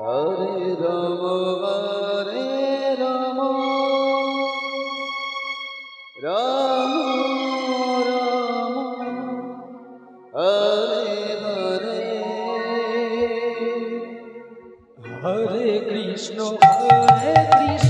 Hare Ram Hare Ram. Ram Ram. Hare Hare. Hare Krishna Hare Krishna.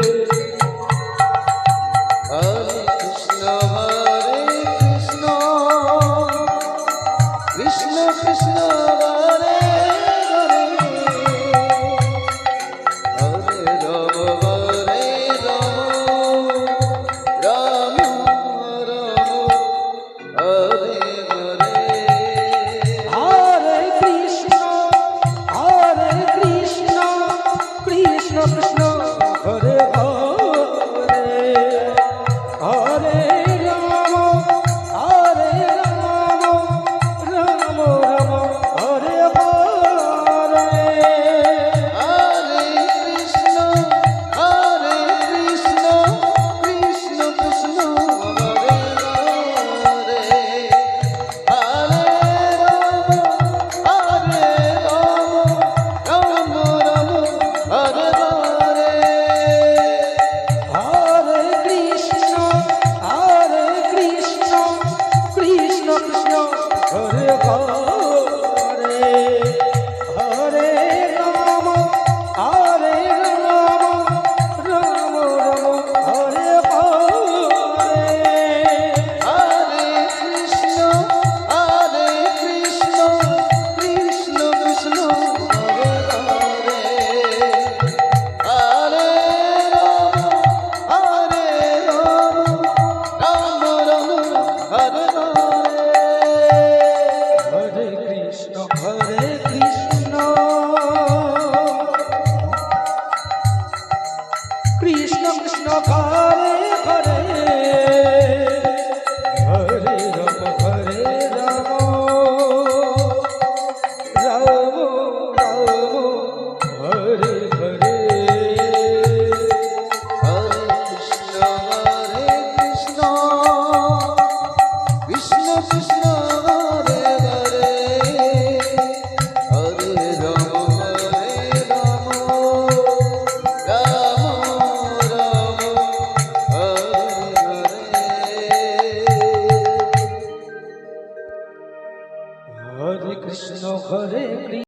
마음